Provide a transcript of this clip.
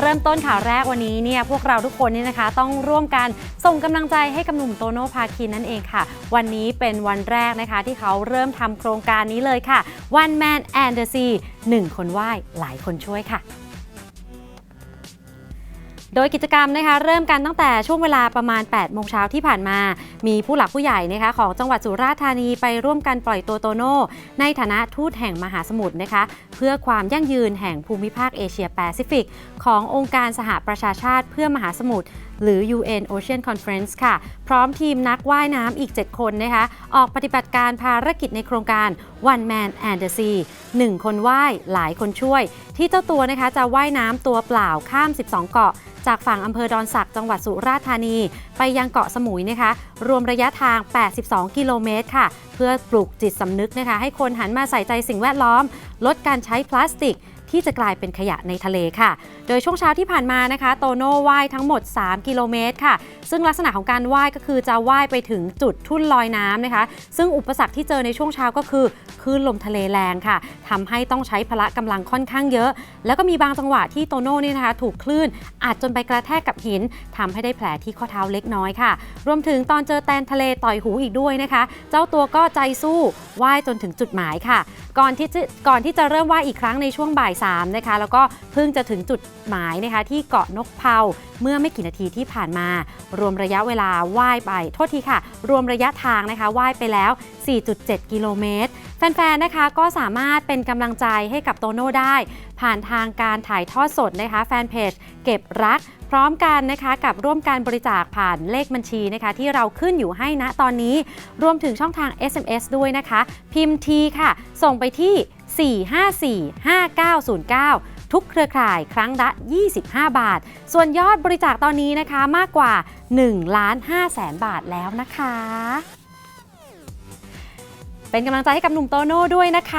เริ่มต้นข่าวแรกวันนี้เนี่ยพวกเราทุกคนเนี่ยนะคะ ต้องร่วมกันส่งกำลังใจให้กับหนุ่มโตโน่พาคินนั่นเองค่ะ วันนี้เป็นวันแรกนะคะ ที่เขาเริ่มทำโครงการนี้เลยค่ะ One Man and the Sea หนึ่งคนไหว้หลายคนช่วยค่ะ โดยกิจกรรมนะคะเริ่มกันตั้งแต่ช่วงเวลาประมาณ 8 โมงเช้าที่ผ่านมา มีผู้หลักผู้ใหญ่นะคะของจังหวัดสุราษฎร์ธานีไปร่วมกันปล่อยตัวโตโน่ในฐานะทูตแห่งมหาสมุทรนะคะ เพื่อความยั่งยืนแห่งภูมิภาคเอเชียแปซิฟิก ขององค์การสหประชาชาติเพื่อมหาสมุทร หรือ UN Ocean Conference ค่ะ พร้อมทีมนักว่ายน้ำอีก 7 คนนะคะ ออกปฏิบัติการภารกิจในโครงการ One Man and the Sea หนึ่งคนว่ายหลายคนช่วย ที่เจ้าตัวนะคะจะว่ายน้ำตัวเปล่าข้าม 12 เกาะจากฝั่งอำเภอดอนสักจังหวัดสุราษฎร์ธานี ไปยังเกาะสมุยนะคะ รวมระยะทาง 82 กิโลเมตรค่ะ เพื่อปลูกจิตสำนึกนะคะ ให้คนหันมาใส่ใจสิ่งแวดล้อม ลดการใช้พลาสติก ที่จะกลายเป็นขยะในทะเลค่ะ โดยช่วงเช้าที่ผ่านมานะคะ โตโน่ว่ายทั้งหมด 3 กิโลเมตรค่ะ ซึ่งลักษณะของการว่ายก็คือจะว่ายไปถึงจุดทุ่นลอยน้ำนะคะ ซึ่งอุปสรรคที่เจอในช่วงเช้าก็คือ ลื่นลมทะเลแรงค่ะทำให้ต้องใช้พละกำลังค่อนข้างเยอะ แล้วก็มีบางจังหวะที่โตโน่นี่นะคะ ถูกคลื่นอาจจนไปกระแทกกับหินทำให้ได้แผลที่ข้อเท้าเล็กน้อยค่ะ รวมถึงตอนเจอแตนทะเลต่อยหูอีกด้วยนะคะ เจ้าตัวก็ใจสู้ว่ายจนถึงจุดหมายค่ะ ก่อนที่จะก่อนที่จะเริ่มว่ายอีกครั้งในช่วงบ่าย3นะคะแล้วก็เพิ่งจะถึงจุดหมายนะคะที่เกาะนกเผาเมื่อไม่กี่นาทีที่ผ่านมา รวมระยะเวลาว่ายไปโทษทีค่ะ รวมระยะทางนะคะว่ายไปแล้ว 4.7 กิโลเมตร แฟนๆ นะคะก็สามารถเป็นกำลังใจให้กับโตโน่ได้ ผ่านทางการถ่ายทอดสดนะคะแฟนเพจเก็บรักพร้อมกันนะคะกับร่วมการบริจาคผ่านเลขบัญชีนะคะ ที่เราขึ้นอยู่ให้ณตอนนี้ รวมถึงช่องทาง SMS ด้วยนะคะ พิมพ์ทีค่ะ ส่งไปที่ 4545909ทุกเครือข่ายครั้งละ 25 บาท ส่วนยอดบริจาคตอนนี้นะคะมากกว่า 1 ล้าน5แสนบาทแล้วนะคะ เป็นกำลังใจให้กับหนุ่มโตโน่ด้วยนะคะ